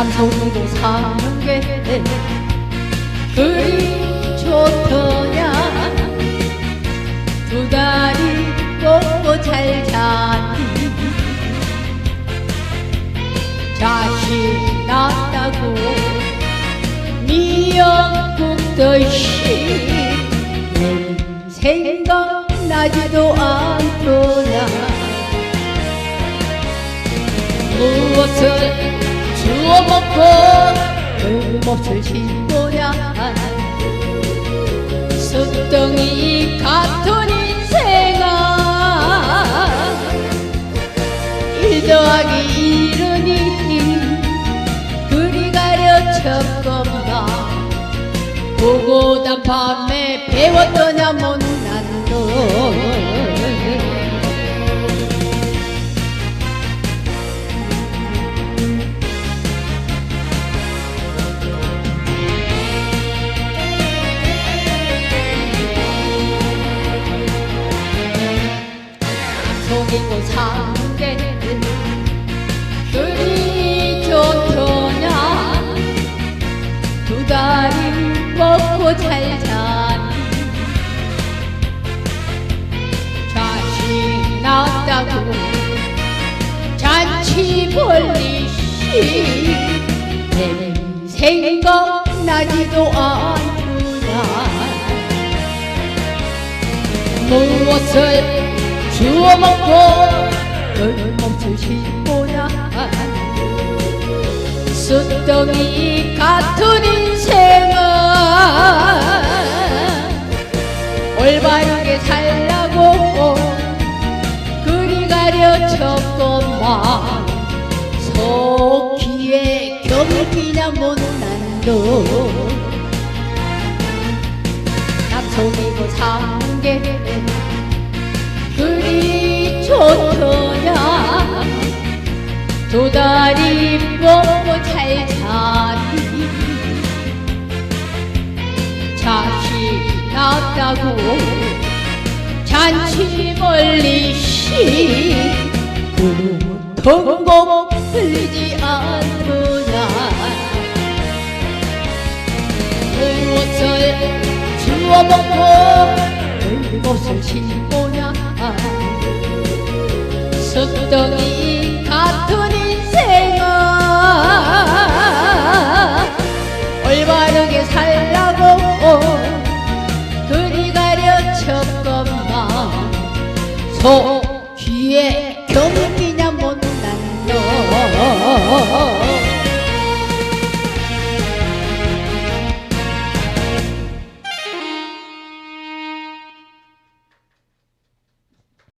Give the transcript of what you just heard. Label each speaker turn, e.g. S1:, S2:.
S1: 남성으로 사는 게 그리 좋더냐? 두 다리 뻗고 잘 자니? 자식 낳았다고 미역국 듯이 내 생각나지도 않더냐? 무엇을 먹고 흠없을 신고냐 숫덩이 같은 인생아. 일 더하기 일은이 그리 가려쳤건가. 보고 단 밤에 배웠더냐 사는 게 그리 좋더냐? 두 다리 먹고 잘 자니? 자식 낳았다고 잔치 벌리시? 내 생각나지도 않구나. 무엇을 주워 먹고 덜없을 신보냐 숫덩이 같은 인생아 올바르게 살라고 그리 가려쳤건만 속기에 경기냐 못난 너 남성이고 사는 게 그리 좋더냐 두 다리 먹고 잘 자니 자식 낳았다고 잔치 멀리시 구통곡 흘리지 않더냐 무엇을 주워 먹고 숫덩이 같은 인생아. 올바르게 살라고 그리 가려쳤건만 속